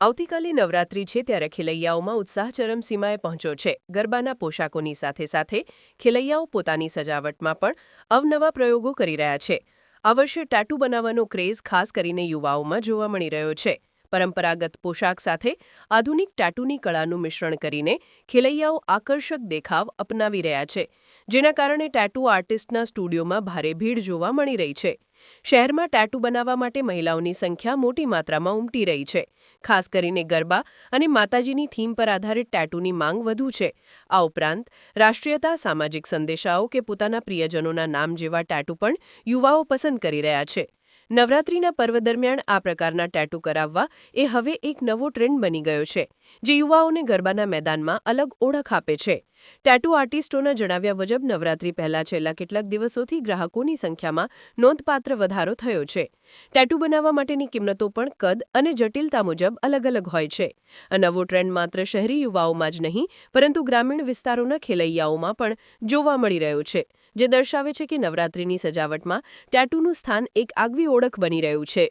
આવતીકાલે નવરાત્રી છે ત્યારે ખેલૈયાઓમાં ઉત્સાહ ચરમસીમાએ પહોંચ્યો છે. ગરબાના પોશાકોની સાથે સાથે ખેલૈયાઓ પોતાની સજાવટમાં પણ અવનવા પ્રયોગો કરી રહ્યા છે. આ વર્ષે ટાટુ બનાવવાનો ક્રેઝ ખાસ કરીને યુવાઓમાં જોવા મળી રહ્યો છે. પરંપરાગત પોશાક સાથે આધુનિક ટાટુની કળાનું મિશ્રણ કરીને ખેલૈયાઓ આકર્ષક દેખાવ અપનાવી રહ્યા છે. જેના કારણે ટેટુ આર્ટિસ્ટના સ્ટુડિયોમાં ભારે ભીડ જોવા મળી રહી છે. શહેરમાં ટેટુ બનાવવા માટે મહિલાઓની સંખ્યા મોટી માત્રામાં ઉમટી રહી છે. ખાસ કરીને ગરબા અને માતાજીની થીમ પર આધારિત ટેટુની માંગ વધુ છે. આ ઉપરાંત, રાષ્ટ્રીયતા, સામાજિક સંદેશાઓ કે પોતાના પ્રિયજનોના નામ જેવા ટેટુ પણ યુવાઓ પસંદ કરી રહ્યા છે. નવરાત્રીના પર્વ દરમિયાન આ પ્રકારના ટેટુ કરાવવા એ હવે એક નવો ટ્રેન્ડ બની ગયો છે, જે યુવાઓને ગરબાના મેદાનમાં અલગ ઓળખ આપે છે. ટેટુ આર્ટિસ્ટોના જણાવ્યા મુજબ, નવરાત્રી પહેલા છેલ્લા કેટલાક દિવસોથી ગ્રાહકોની સંખ્યામાં નોંધપાત્ર વધારો થયો છે. ટેટુ બનાવવા માટેની કિંમતો પણ કદ અને જટિલતા મુજબ અલગ અલગ હોય છે. આ નવો ટ્રેન્ડ માત્ર શહેરી યુવાઓમાં જ નહીં, પરંતુ ગ્રામીણ વિસ્તારોના ખેલૈયાઓમાં પણ જોવા મળી રહ્યો છે. જે દર્શાવે છે કે નવરાત્રીની સજાવટમાં ટેટુનું સ્થાન એક આગવી ઓળખ બની રહ્યું છે.